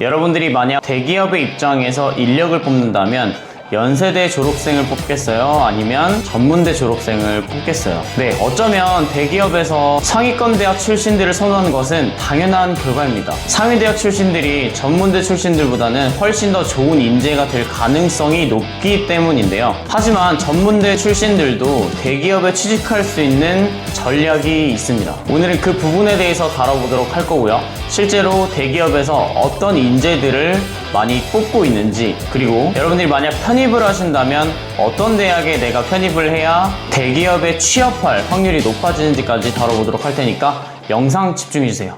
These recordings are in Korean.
여러분들이 만약 대기업의 입장에서 인력을 뽑는다면 연세대 졸업생을 뽑겠어요? 아니면 전문대 졸업생을 뽑겠어요? 네, 어쩌면 대기업에서 상위권 대학 출신들을 선호하는 것은 당연한 결과입니다. 상위 대학 출신들이 전문대 출신들보다는 훨씬 더 좋은 인재가 될 가능성이 높기 때문인데요. 하지만 전문대 출신들도 대기업에 취직할 수 있는 전략이 있습니다. 오늘은 그 부분에 대해서 다뤄보도록 할 거고요. 실제로 대기업에서 어떤 인재들을 많이 뽑고 있는지 그리고 여러분들이 만약 편입을 하신다면 어떤 대학에 내가 편입을 해야 대기업에 취업할 확률이 높아지는지까지 다뤄보도록 할 테니까 영상 집중해 주세요.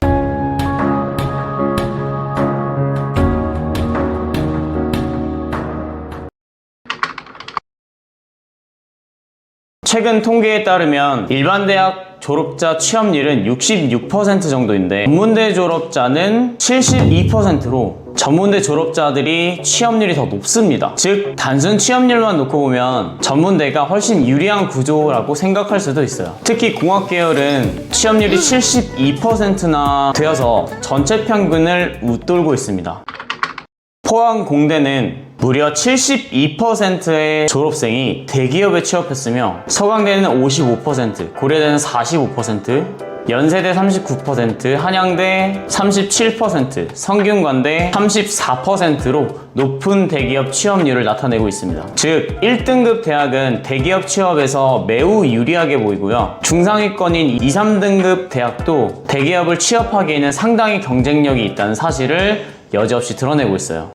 최근 통계에 따르면 일반 대학 졸업자 취업률은 66% 정도인데 전문대 졸업자는 72%로 전문대 졸업자들이 취업률이 더 높습니다. 즉 단순 취업률만 놓고 보면 전문대가 훨씬 유리한 구조라고 생각할 수도 있어요. 특히 공학 계열은 취업률이 72%나 되어서 전체 평균을 웃돌고 있습니다. 포항 공대는 무려 72%의 졸업생이 대기업에 취업했으며 서강대는 55%, 고려대는 45%, 연세대 39%, 한양대 37%, 성균관대 34%로 높은 대기업 취업률을 나타내고 있습니다. 즉, 1등급 대학은 대기업 취업에서 매우 유리하게 보이고요. 중상위권인 2, 3등급 대학도 대기업을 취업하기에는 상당히 경쟁력이 있다는 사실을 여지없이 드러내고 있어요.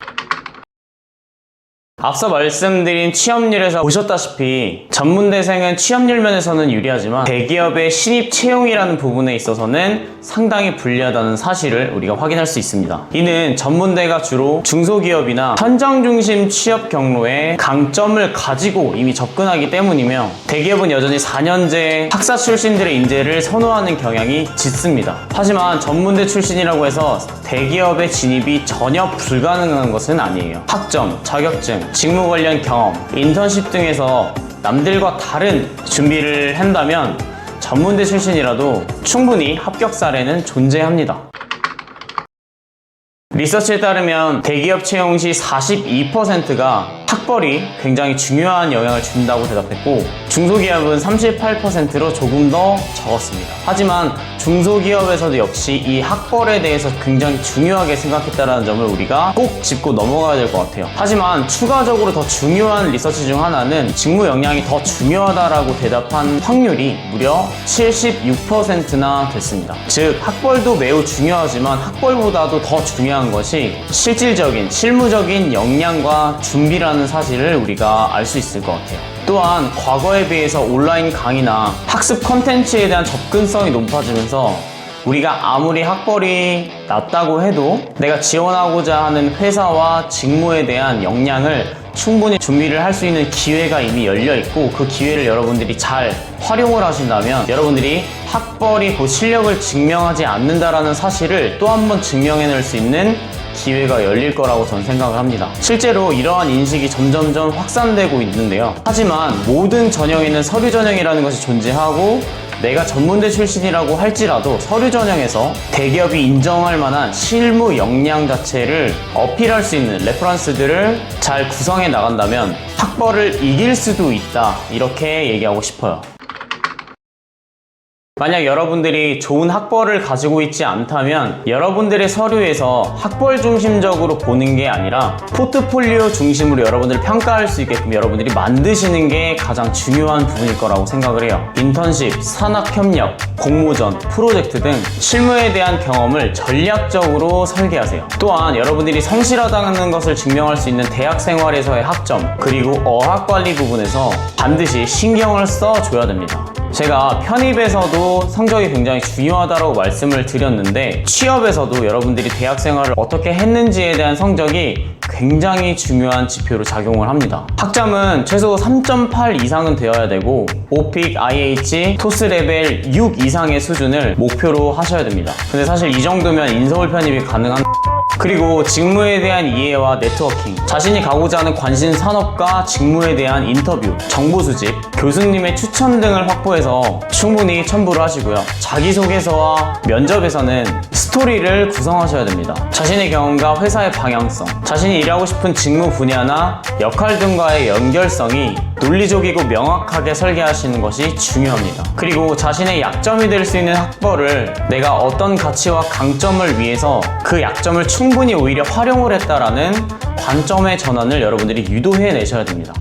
앞서 말씀드린 취업률에서 보셨다시피 전문대생은 취업률 면에서는 유리하지만 대기업의 신입 채용이라는 부분에 있어서는 상당히 불리하다는 사실을 우리가 확인할 수 있습니다. 이는 전문대가 주로 중소기업이나 현장 중심 취업 경로에 강점을 가지고 이미 접근하기 때문이며 대기업은 여전히 4년제 학사 출신들의 인재를 선호하는 경향이 짙습니다. 하지만 전문대 출신이라고 해서 대기업의 진입이 전혀 불가능한 것은 아니에요. 학점, 자격증, 직무 관련 경험, 인턴십 등에서 남들과 다른 준비를 한다면 전문대 출신이라도 충분히 합격 사례는 존재합니다. 리서치에 따르면 대기업 채용 시 42%가 학벌이 굉장히 중요한 영향을 준다고 대답했고 중소기업은 38%로 조금 더 적었습니다. 하지만 중소기업에서도 역시 이 학벌에 대해서 굉장히 중요하게 생각했다는 점을 우리가 꼭 짚고 넘어가야 될 것 같아요. 하지만 추가적으로 더 중요한 리서치 중 하나는 직무 역량이 더 중요하다라고 대답한 확률이 무려 76%나 됐습니다. 즉 학벌도 매우 중요하지만 학벌보다도 더 중요한 것이 실질적인 실무적인 역량과 준비라는 사실을 우리가 알 수 있을 것 같아요. 또한 과거에 비해서 온라인 강의나 학습 컨텐츠에 대한 접근성이 높아지면서 우리가 아무리 학벌이 낮다고 해도 내가 지원하고자 하는 회사와 직무에 대한 역량을 충분히 준비를 할 수 있는 기회가 이미 열려 있고 그 기회를 여러분들이 잘 활용을 하신다면 여러분들이 학벌이 그 실력을 증명하지 않는다라는 사실을 또 한 번 증명해낼 수 있는 기회가 열릴 거라고 저는 생각을 합니다. 실제로 이러한 인식이 점점점 확산되고 있는데요. 하지만 모든 전형에는 서류 전형이라는 것이 존재하고 내가 전문대 출신이라고 할지라도 서류 전형에서 대기업이 인정할 만한 실무 역량 자체를 어필할 수 있는 레퍼런스들을 잘 구성해 나간다면 학벌을 이길 수도 있다. 이렇게 얘기하고 싶어요. 만약 여러분들이 좋은 학벌을 가지고 있지 않다면 여러분들의 서류에서 학벌 중심적으로 보는 게 아니라 포트폴리오 중심으로 여러분들을 평가할 수 있게끔 여러분들이 만드시는 게 가장 중요한 부분일 거라고 생각을 해요. 인턴십, 산학협력, 공모전, 프로젝트 등 실무에 대한 경험을 전략적으로 설계하세요. 또한 여러분들이 성실하다는 것을 증명할 수 있는 대학 생활에서의 학점 그리고 어학 관리 부분에서 반드시 신경을 써줘야 됩니다. 제가 편입에서도 성적이 굉장히 중요하다고 말씀을 드렸는데 취업에서도 여러분들이 대학 생활을 어떻게 했는지에 대한 성적이 굉장히 중요한 지표로 작용을 합니다. 학점은 최소 3.8 이상은 되어야 되고 오픽, IH, 토스 레벨 6 이상의 수준을 목표로 하셔야 됩니다. 근데 사실 이 정도면 인서울 편입이 가능한 그리고 직무에 대한 이해와 네트워킹, 자신이 가고자 하는 관심 산업과 직무에 대한 인터뷰, 정보 수집, 교수님의 추천 등을 확보해서 충분히 첨부를 하시고요. 자기소개서와 면접에서는 스토리를 구성하셔야 됩니다. 자신의 경험과 회사의 방향성, 자신이 일하고 싶은 직무 분야나 역할 등과의 연결성이 논리적이고 명확하게 설계하시는 것이 중요합니다. 그리고 자신의 약점이 될 수 있는 학벌을 내가 어떤 가치와 강점을 위해서 그 약점을 충분히 오히려 활용을 했다라는 관점의 전환을 여러분들이 유도해 내셔야 됩니다.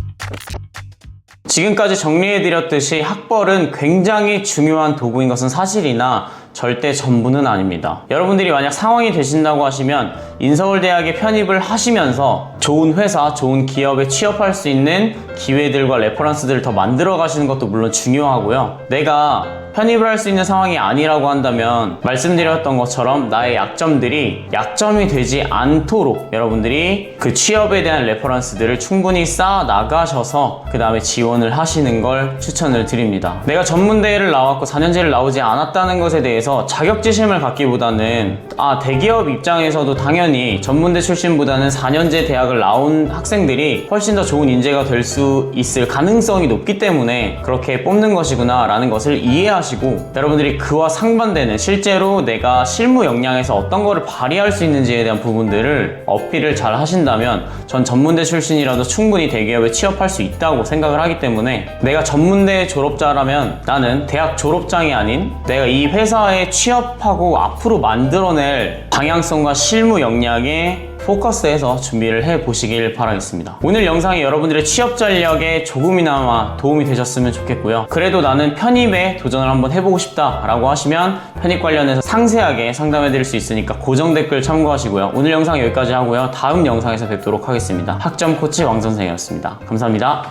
지금까지 정리해드렸듯이 학벌은 굉장히 중요한 도구인 것은 사실이나 절대 전부는 아닙니다. 여러분들이 만약 상황이 되신다고 하시면 인서울대학에 편입을 하시면서 좋은 회사, 좋은 기업에 취업할 수 있는 기회들과 레퍼런스들을 더 만들어 가시는 것도 물론 중요하고요. 내가 편입을 할 수 있는 상황이 아니라고 한다면 말씀드렸던 것처럼 나의 약점들이 약점이 되지 않도록 여러분들이 그 취업에 대한 레퍼런스들을 충분히 쌓아 나가셔서 그 다음에 지원을 하시는 걸 추천을 드립니다. 내가 전문대회를 나왔고 4년제를 나오지 않았다는 것에 대해서 자격지심을 갖기보다는 아 대기업 입장에서도 당연히 전문대 출신보다는 4년제 대학을 나온 학생들이 훨씬 더 좋은 인재가 될 수 있을 가능성이 높기 때문에 그렇게 뽑는 것이구나 라는 것을 이해 하시고 여러분들이 그와 상반되는 실제로 내가 실무 역량에서 어떤 거를 발휘할 수 있는지에 대한 부분들을 어필을 잘 하신다면 전 전문대 출신이라도 충분히 대기업에 취업할 수 있다고 생각을 하기 때문에 내가 전문대 졸업자라면 나는 대학 졸업장이 아닌 내가 이 회사에 취업하고 앞으로 만들어낼 방향성과 실무 역량에 포커스해서 준비를 해 보시길 바라겠습니다. 오늘 영상이 여러분들의 취업 전략에 조금이나마 도움이 되셨으면 좋겠고요. 그래도 나는 편입에 도전을 한번 해보고 싶다 라고 하시면 편입 관련해서 상세하게 상담해 드릴 수 있으니까 고정 댓글 참고하시고요. 오늘 영상 여기까지 하고요. 다음 영상에서 뵙도록 하겠습니다. 학점 코치 왕 선생이었습니다. 감사합니다.